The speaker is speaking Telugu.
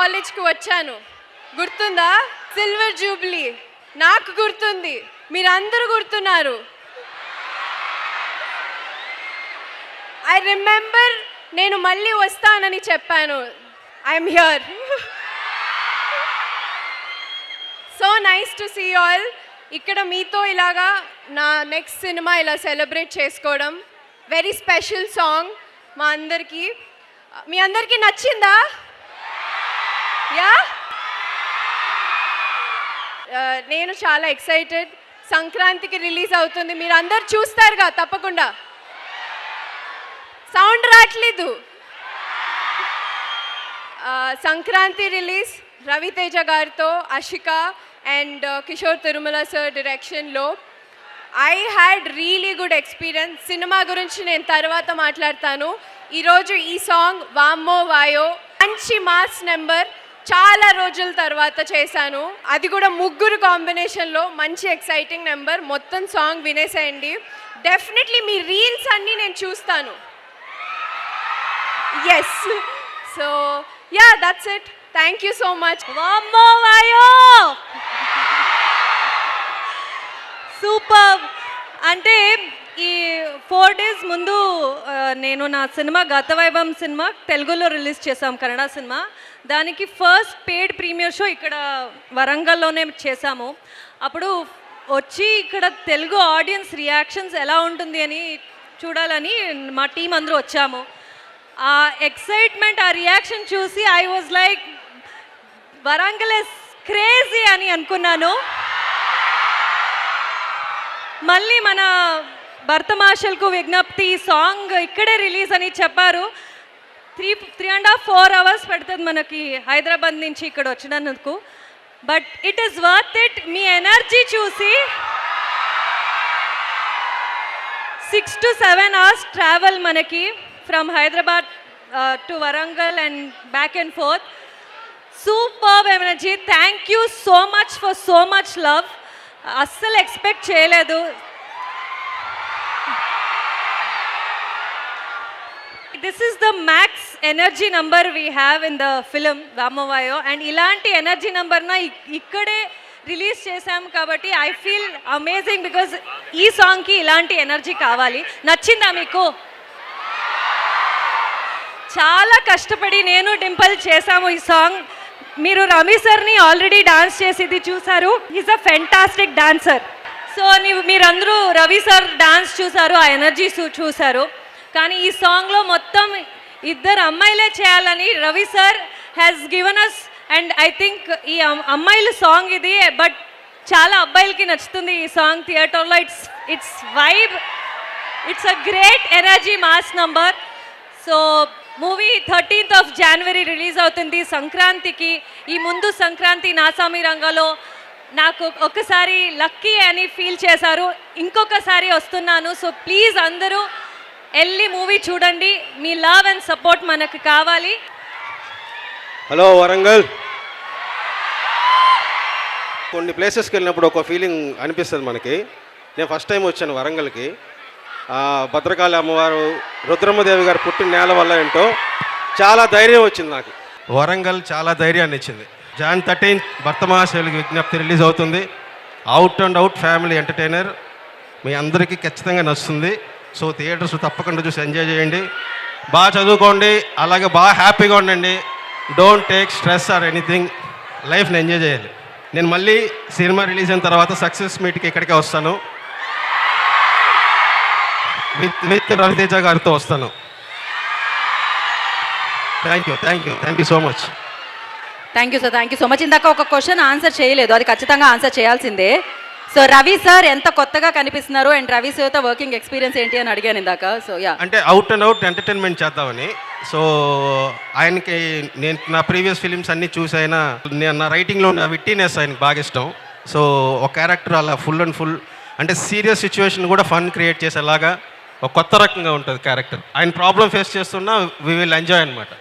కాలేజ్కి వచ్చాను. గుర్తుందా? Silver jubilee. నాకు గుర్తుంది. మీరందరూ గుర్తున్నారు. ఐ రిమెంబర్ నేను మళ్ళీ వస్తానని చెప్పాను. I'm here. So nice to see all. ఇక్కడ మీతో ఇలాగా నా నెక్స్ట్ సినిమా ఇలా సెలబ్రేట్ చేసుకోవడం. వెరీ స్పెషల్ సాంగ్ మా అందరికీ. మీ అందరికీ నచ్చిందా? యా? నేను చాలా ఎక్సైటెడ్ సంక్రాంతికి రిలీజ్ అవుతుంది. మీరు అందరు చూస్తారుగా తప్పకుండా. సౌండ్ రావట్లేదు సంక్రాంతి రిలీజ్ రవితేజ గారితో అషిక అండ్ కిషోర్ తిరుమల సార్ డైరెక్షన్లో I had really good experience cinema గురించి నేను తర్వాత మాట్లాడతాను. ఈరోజు ఈ సాంగ్ వామ్మో వాయో. మంచి మాస్ నెంబర్ చాలా రోజుల తర్వాత చేశాను. అది కూడా ముగ్గురు కాంబినేషన్లో. మంచి ఎక్సైటింగ్ నెంబర్. మొత్తం సాంగ్ వినేసేయండి. డెఫినెట్లీ మీ రీల్స్ అన్నీ నేను చూస్తాను. Yes so ya that's it thank you so much వాయో super అంటే ఈ ఫోర్ డేస్ ముందు నేను నా సినిమా గతవైభవం సినిమా తెలుగులో రిలీజ్ చేశాం కన్నడ సినిమా. దానికి ఫస్ట్ పేడ్ ప్రీమియర్ షో ఇక్కడ వరంగల్లోనే చేశాము. అప్పుడు వచ్చి ఇక్కడ తెలుగు ఆడియన్స్ రియాక్షన్స్ ఎలా ఉంటుంది అని చూడాలని మా టీం అందరూ వచ్చాము. ఆ ఎక్సైట్మెంట్ ఆ రియాక్షన్ చూసి I was like Warangal is crazy అని అనుకున్నాను. మళ్ళీ మన భర్త మార్షల్కు విజ్ఞప్తి ఈ సాంగ్ ఇక్కడే రిలీజ్ అని చెప్పారు. Three three and half four hours పడుతుంది మనకి హైదరాబాద్ నుంచి ఇక్కడ వచ్చినందుకు. But it is worth it me energy చూసి. Six to seven hours travel మనకి from Hyderabad uh, to Warangal and back and forth super energy thank you so much for so much love అస్సలు ఎక్స్పెక్ట్ చేయలేదు. This is the max energy number we have in the film రామవాయో and ఇలాంటి ఎనర్జీ నంబర్న ఇక్కడే రిలీజ్ చేశాం కాబట్టి ఐ ఫీల్ అమేజింగ్ బికాజ్ ఈ సాంగ్కి ఇలాంటి ఎనర్జీ కావాలి. నచ్చిందా మీకు? చాలా కష్టపడి నేను డింపుల్ చేశాము ఈ సాంగ్ మీరు రమి సార్ని ఆల్రెడీ డాన్స్ చేసేది చూసారు. Is a fantastic dancer so నీవు మీరందరూ రవి సార్ డాన్స్ చూసారు ఆ ఎనర్జీ చూసారు. కానీ ఈ సాంగ్లో మొత్తం ఇద్దరు అమ్మాయిలే చేయాలని Ravi sir has given us and I think ఈ అమ్మాయిల సాంగ్ ఇది బట్ చాలా అబ్బాయిలకి నచ్చుతుంది ఈ సాంగ్ థియేటర్లో. It's it's vibe it's a great energy mass number so movie thirteenth of January release అవుతుంది సంక్రాంతికి. ఈ ముందు సంక్రాంతి నాసామి రంగంలో నాకు ఒకసారి లక్కీ అని ఫీల్ చేశారు. ఇంకొకసారి వస్తున్నాను. సో ప్లీజ్ అందరూ వెళ్ళి మూవీ చూడండి. మీ లవ్ అండ్ సపోర్ట్ మనకు కావాలి. హలో వరంగల్. కొన్ని ప్లేసెస్కి వెళ్ళినప్పుడు ఒక ఫీలింగ్ అనిపిస్తుంది మనకి. నేను ఫస్ట్ టైం వచ్చాను వరంగల్కి. ఆ, భద్రకాళి అమ్మవారు రుద్రమ్మదేవి గారు పుట్టిన నేల వల్ల ఏంటో చాలా ధైర్యం వచ్చింది నాకు. వరంగల్ చాలా ధైర్యాన్ని ఇచ్చింది. జాన్ థర్టీన్త్ భర్తమహాశైలికి విజ్ఞప్తి రిలీజ్ అవుతుంది. Out and out family entertainer మీ అందరికీ ఖచ్చితంగా నచ్చుతుంది. సో థియేటర్స్ తప్పకుండా చూసి ఎంజాయ్ చేయండి. బాగా చదువుకోండి అలాగే బాగా హ్యాపీగా ఉండండి. Don't take stress or anything లైఫ్ని ఎంజాయ్ చేయాలి. నేను మళ్ళీ సినిమా రిలీజ్ అయిన తర్వాత సక్సెస్ మీట్కి ఇక్కడికే వస్తాను? విత్ విత్ రవితేజ గారితో వస్తాను. Thank you thank you thank you so much thank you sir thank you so much ఇందాక ఒక క్వశ్చన్ ఆన్సర్ చేయలేదు. అది ఖచ్చితంగా ఆన్సర్ చేయాల్సిందే. సో రవి సార్ ఎంత కొత్తగా కనిపిస్తున్నారు? అండ్ రవి సార్తో వర్కింగ్ ఎక్స్పీరియన్స్ ఏంటి అని అడిగాను ఇందాక. సో యా అంటే అవుట్ అండ్ అవుట్ ఎంటర్టైన్మెంట్ చేద్దామని. సో ఆయనకి నేను నా ప్రీవియస్ ఫిలిమ్స్ అన్నీ చూసైనా నేను నా రైటింగ్లో ఉన్న విట్టినెస్ ఆయనకి బాగా ఇష్టం. సో ఒక క్యారెక్టర్ అలా ఫుల్ అండ్ ఫుల్ అంటే సీరియస్ సిచ్యువేషన్ కూడా ఫన్ క్రియేట్ చేసేలాగా ఒక కొత్త రకంగా ఉంటుంది క్యారెక్టర్ ఆయన ప్రాబ్లం ఫేస్ చేస్తున్నా వి విల్ ఎంజాయ్ అనమాట